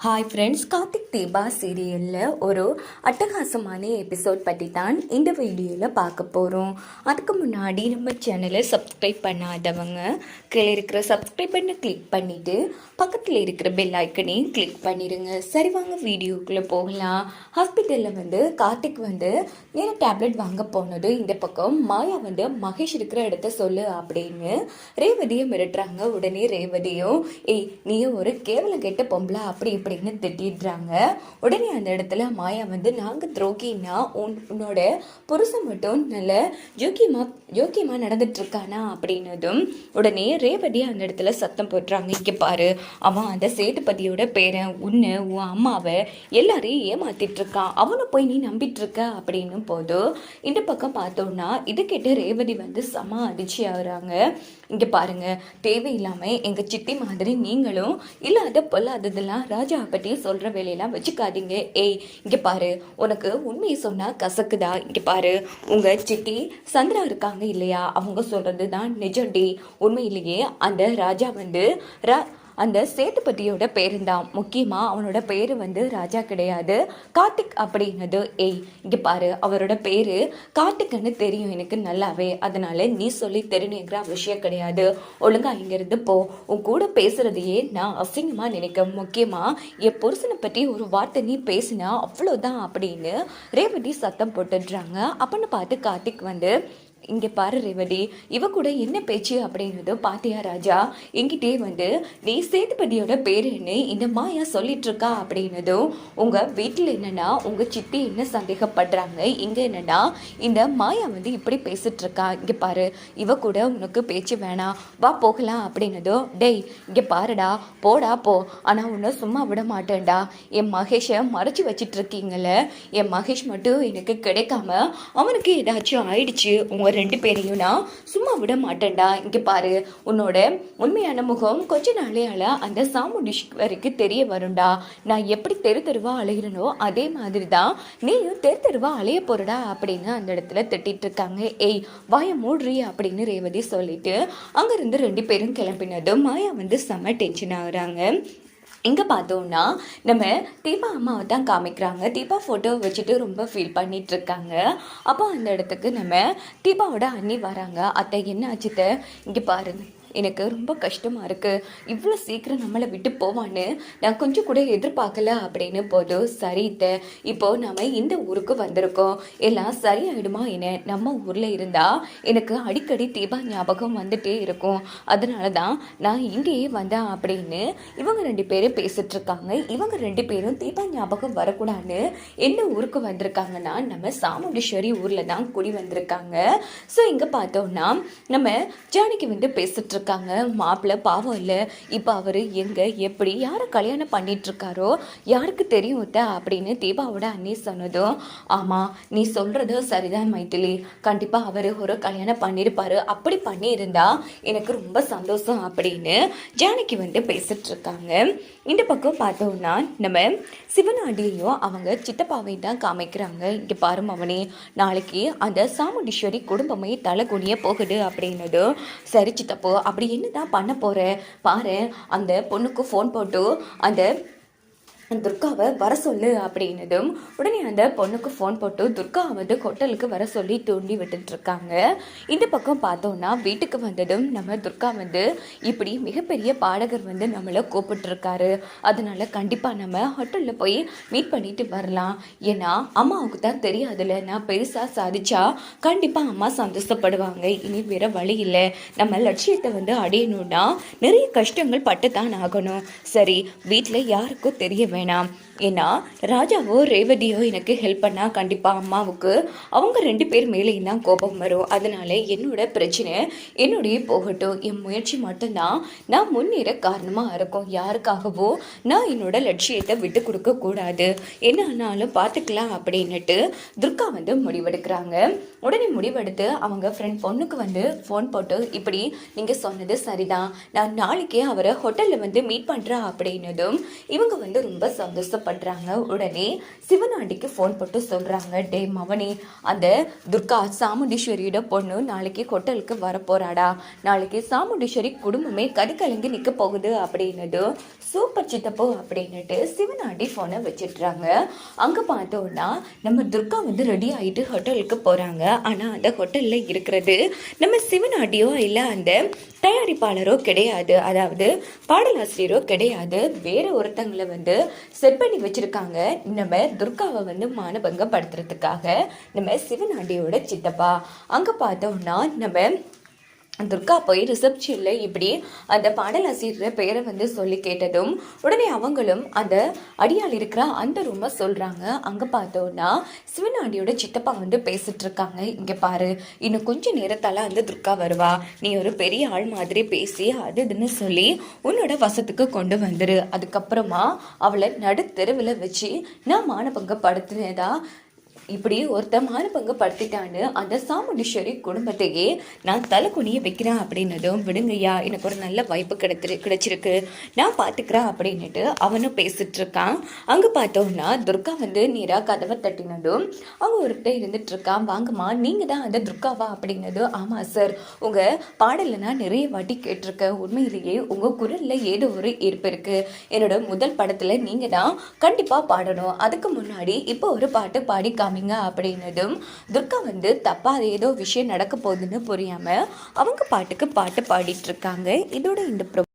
Hi friends Karthik Deepa சீரியலில் ஒரு அட்டகாசமான எபிசோட் பற்றி தான் இந்த வீடியோவில் பார்க்க போகிறோம் அதுக்கு முன்னாடி நம்ம சேனலை சப்ஸ்கிரைப் பண்ணாதவங்க கீழே இருக்கிற சப்ஸ்கிரைப் பண்ண கிளிக் பண்ணிவிட்டு பக்கத்தில் இருக்கிற பெல் ஐக்கனையும் கிளிக் பண்ணிடுங்க சரி வாங்க வீடியோக்குள்ளே போகலாம். ஹாஸ்பிட்டலில் வந்து கார்த்திக் வந்து நேரம் டேப்லெட் வாங்க போனது? இந்த பக்கம் மாயா வந்து மகேஷ் இருக்கிற இடத்த சொல்லு அப்படின்னு ரேவதியை மிரட்டுறாங்க. உடனே ரேவதியும் ஏய் நீ ஒரு கேவலம் கெட்ட பொம்பளை அப்படி அப்படின்னு திட்டிடுறாங்க. உடனே அந்த இடத்துல மாயா வந்து நாங்கள் துரோகின்னா உன் உன்னோட புருஷன் மட்டும் நல்ல ஜோக்கியமா ஜோக்கியமா நடந்துட்டு இருக்கானா அப்படின்னதும் உடனே ரேவதி அந்த இடத்துல சத்தம் போடுறாங்க. இங்கே பாரு அவன் அந்த சேதுபதியோட பேரை உன்னை உன் அம்மாவை எல்லாரையும் ஏமாத்திட்டு இருக்கான் அவனை போய் நீ நம்பிட்டு இருக்க அப்படின்னும் போது இந்த பக்கம் பார்த்தோம்னா இது கேட்டு ரேவதி வந்து செம அதிர்ச்சி ஆகுறாங்க. இங்கே பாருங்க தேவையில்லாமல் எங்கள் சித்தி மாதிரி நீங்களும் இல்லாத பொல்லாததெல்லாம் ராஜா பற்றி சொல்கிற வேலையெல்லாம் வச்சுக்காதீங்க. ஏய் இங்கே பாரு. உனக்கு உண்மையை சொன்னால் கசக்குதா? இங்கே பாரு. உங்கள் சித்தி சந்திரா இருக்காங்க இல்லையா? அவங்க சொல்கிறது தான் நிஜம் டி உண்மையிலேயே அந்த ராஜா வந்து ரா அந்த சேத்துப்பட்டியோட பேருந்தான். முக்கியமாக அவனோட பேர் வந்து ராஜா கிடையாது. கார்த்திக் அப்படின்னது ஏய் இங்கே பாரு அவரோட பேர் கார்த்திக்னு தெரியும் எனக்கு நல்லாவே. அதனால நீ சொல்லி தெரியணுங்கிற விஷயம் கிடையாது. ஒழுங்கா இங்கேருந்து போ. உன் கூட பேசுகிறதையே நான் அசிங்கமாக நினைக்கும். முக்கியமாக என் புருஷனை பற்றி ஒரு வார்த்தை நீ பேசினா அவ்வளோதான் அப்படின்னு ரேவதி சத்தம் போட்டுடுறாங்க. அப்படின்னு பார்த்து கார்த்திக் வந்து இங்கே பாரு ரேவதி இவ கூட என்ன பேச்சு அப்படிங்கிறது பாத்தியா ராஜா? என்கிட்டே வந்து நீ சேதுபதியோட பேர் என்ன இந்த மாயா சொல்லிட்டு இருக்கா அப்படின்னதும் உங்க வீட்டில் என்னன்னா உங்க சித்தி என்ன சந்தேகப்படுறாங்க? இங்க என்னன்னா இந்த மாயா வந்து இப்படி பேசிட்டு இருக்கா இங்க பாரு இவ கூட உனக்கு பேச்சு வேணாம். வா போகலாம். அப்படின்னதும் டேய் இங்க பாருடா போடா போ. ஆனா உன்னை சும்மா விட மாட்டேன்டா. என் மகேஷை மறைச்சு வச்சிட்டு இருக்கீங்கல்ல என் மகேஷ் மட்டும் எனக்கு கிடைக்காம அவனுக்கு ஏதாச்சும் ஆயிடுச்சு. உங்க ரெண்டு பேரையும் நான் சும்மா விட மாட்டேன்டா. இங்கே பாரு உன்னோட உண்மையான முகம் கொஞ்ச நாளையால் அந்த சாமுண்டீஸ்வரிக்கு தெரிய வரும்டா. நான் எப்படி தெரு தெருவாக அலைகிறனோ அதே மாதிரி தான் நீயும் தெரு தெருவாக அலைய போறடா அப்படின்னு அந்த இடத்துல திட்டிகிட்டு இருக்காங்க. ஏய் வாய மூடுறி அப்படின்னு ரேவதி சொல்லிட்டு அங்கேருந்து ரெண்டு பேரும் கிளம்பினதும் மாயா வந்து செம்ம டென்ஷன் ஆகுறாங்க. இங்கே பார்த்தோம்னா நம்ம தீபா அம்மாவை தான் காமிக்கிறாங்க. தீபா ஃபோட்டோ வச்சுட்டு ரொம்ப ஃபீல் பண்ணிகிட்ருக்காங்க இருக்காங்க. அப்போ அந்த இடத்துக்கு நம்ம தீபாவோட அண்ணி வராங்க. அத்தை என்ன ஆச்சுத்த இங்கே பாருங்கள் எனக்கு ரொம்ப கஷ்டமாக இருக்குது இவ்வளோ சீக்கிரம் நம்மளை விட்டு போவான்னு நான் கொஞ்சம் கூட எதிர்பார்க்கல அப்படின்னு போதும் சரி இத்த இப்போது நம்ம இந்த ஊருக்கு வந்திருக்கோம். எல்லாம் சரியாயிடுமா என்ன? நம்ம ஊரில் இருந்தால் எனக்கு அடிக்கடி தீபா ஞாபகம் வந்துட்டே இருக்கும். அதனால தான் நான் இங்கேயே வந்தேன் அப்படின்னு இவங்க ரெண்டு பேரும் பேசிகிட்ருக்காங்க இவங்க ரெண்டு பேரும் தீபா ஞாபகம் வரக்கூடாதுன்னு எந்த ஊருக்கு வந்திருக்காங்கன்னா நம்ம சாமுண்டீஸ்வரி ஊரில் தான் குடி வந்திருக்காங்க. ஸோ இங்கே பார்த்தோம்னா நம்ம ஜானகி வந்து பேசிட்டு இருக்காங்க. மாப்பிள்ளை பாவம் இல்லை. இப்போ அவர் எங்கே எப்படி யாரை கல்யாணம் பண்ணிகிட்ருக்காரோ யாருக்கு தெரியும் அத்தை அப்படின்னு தீபாவோட அண்ணி சொன்னதும் ஆமாம் நீ சொல்கிறது சரிதான் மைத்திலி கண்டிப்பாக அவர் ஒரு கல்யாணம் பண்ணியிருப்பாரு அப்படி பண்ணியிருந்தா எனக்கு ரொம்ப சந்தோஷம் அப்படின்னு ஜானகி வந்து பேசிகிட்ருக்காங்க இந்த பக்கம் பார்த்தோம்னா நம்ம சிவனாண்டியையும் அவங்க சித்தப்பாவையும் தான் காமிக்கிறாங்க. இங்கே பாரு அவனே நாளைக்கு அந்த சாமுண்டீஸ்வரி குடும்பமே தலை குனிய போகுது அப்படின்னதும் சரி சித்தப்போ அப்படி என்ன தான் பண்ண போகிற பாரு அந்த பொண்ணுக்கு ஃபோன் போட்டு அந்த துர்காவை வர சொல்லு அப்படின்னதும் உடனே அந்த பொண்ணுக்கு ஃபோன் போட்டு துர்கா வந்து ஹோட்டலுக்கு வர சொல்லி தூண்டி விட்டுட்டு இருக்காங்க. இந்த பக்கம் பார்த்தோம்னா வீட்டுக்கு வந்ததும் நம்ம துர்கா வந்து இப்படி மிகப்பெரிய பாடகர் வந்து நம்மளை கூப்பிட்டுருக்காரு. அதனால் கண்டிப்பாக நம்ம ஹோட்டலில் போய் மீட் பண்ணிட்டு வரலாம். ஏன்னா அம்மாவுக்கு தான் தெரியாதுல்ல நான் பெருசாக சாதிச்சா கண்டிப்பாக அம்மா சந்தோஷப்படுவாங்க. இனி வேற வழி இல்லை. நம்ம லட்சியத்தை வந்து அடையணும்னா நிறைய கஷ்டங்கள் பட்டு தான் ஆகணும். சரி வீட்டில் யாருக்கும் தெரிய வேணாம். ஏன்னா ராஜாவோ ரேவதியோ எனக்கு ஹெல்ப் பண்ணால் கண்டிப்பாக அம்மாவுக்கு அவங்க ரெண்டு பேர் மேலேயும் தான் கோபம் வரும். அதனால என்னோட பிரச்சனை என்னுடைய போகட்டும். என் முயற்சி மட்டும்தான் நான் முன்னேற காரணமாக இருக்கும். யாருக்காகவோ நான் என்னோட லட்சியத்தை விட்டு கொடுக்க கூடாது. என்ன ஆனாலும் பார்த்துக்கலாம் அப்படின்னுட்டு துர்கா வந்து முடிவெடுக்கிறாங்க. உடனே முடிவெடுத்து அவங்க ஃப்ரெண்ட் பொண்ணுக்கு வந்து ஃபோன் போட்டு இப்படி நீங்கள் சொன்னது சரிதான். நான் நாளைக்கே அவரை ஹோட்டலில் வந்து மீட் பண்ணுறேன் அப்படின்னதும் இவங்க வந்து ரொம்ப சந்தோஷப்படுறாங்க. உடனே சிவனாண்டிக்கு ஃபோன் போட்டு சொல்கிறாங்க டே மவனி அந்த துர்கா சாமுண்டீஸ்வரியோட பொண்ணு நாளைக்கு ஹோட்டலுக்கு வரப்போகிறாடா நாளைக்கு சாமுண்டீஸ்வரி குடும்பமே கடுக்கலங்கி நிற்க போகுது அப்படின்னதும் சூப்பர் சித்தப்போ அப்படின்னுட்டு சிவனாண்டி ஃபோனை வச்சிடுறாங்க. அங்கே பார்த்தோன்னா நம்ம துர்கா வந்து ரெடி ஆகிட்டு ஹோட்டலுக்கு போகிறாங்க ஆனால் அந்த ஹோட்டலில் இருக்கிறது நம்ம சிவனாண்டியோ இல்லை அந்த தயாரிப்பாளரோ கிடையாது. அதாவது பாடலாசிரியரோ கிடையாது. வேற ஒருத்தங்களை வந்து செட் பண்ணி வச்சிருக்காங்க. நம்ம துர்காவை வந்து மானபங்கப்படுத்துறதுக்காக நம்ம சிவனாண்டியோட சித்தப்பா. அங்கே பார்த்தோம்னா நம்ம துர்கா போய் ரிசப்ஷனில் இப்படி அந்த பாடலாசிரியர் பெயரை வந்து சொல்லி கேட்டதும் உடனே அவங்களும் அந்த அடியால் இருக்கிற அந்த ரூமை சொல்கிறாங்க அங்கே பார்த்தோன்னா சிவனாண்டியோட சித்தப்பா வந்து பேசிட்டு இருக்காங்க. இங்கே பாரு இன்னும் கொஞ்ச நேரத்தால் அந்த துர்கா வருவா. நீ ஒரு பெரிய ஆள் மாதிரி பேசி அது இதுன்னு சொல்லி உன்னோட வசத்துக்கு கொண்டு வந்துரு. அதுக்கப்புறமா அவளை நடுத்தெருவில் வச்சு நான் மானபங்கப்படுத்தினதா இப்படி ஒருத்தன் மானபங்க படுத்திட்டான்னு அந்த சாமுண்டீஸ்வரி குடும்பத்தையே நான் தலை குனிய வைக்கிறேன் அப்படின்னதும் விடுங்கய்யா எனக்கு ஒரு நல்ல வாய்ப்பு கிடைத்திரு கிடைச்சிருக்கு. நான் பார்த்துக்கிறேன் அப்படின்னுட்டு அவனும் பேசிட்டு இருக்கான் அங்கே பார்த்தோம்னா துர்கா வந்து நேராக கதவை தட்டினதும் அவங்க ஒருத்தர் இருந்துட்டு இருக்கான் வாங்கம்மா நீங்கள் தான் அந்த துர்காவா? அப்படின்னதும் ஆமாம் சார். உங்கள் பாடலை நான் நிறைய வாட்டி கேட்டிருக்கேன். உண்மையிலேயே உங்கள் குரலில் ஏதோ ஒரு ஈர்ப்பு இருக்குது என்னோட முதல் படத்தில் நீங்கள் தான் கண்டிப்பாக பாடணும். அதுக்கு முன்னாடி இப்போ ஒரு பாட்டு பாடி காமிங்க அப்படின்னதும் துர்கா வந்து தப்பாக ஏதோ விஷயம் நடக்க போகுதுன்னு புரியாமல் அவங்க பாட்டுக்கு பாட்டு பாடிட்டு இருக்காங்க. இதோட இந்த ப்ரோ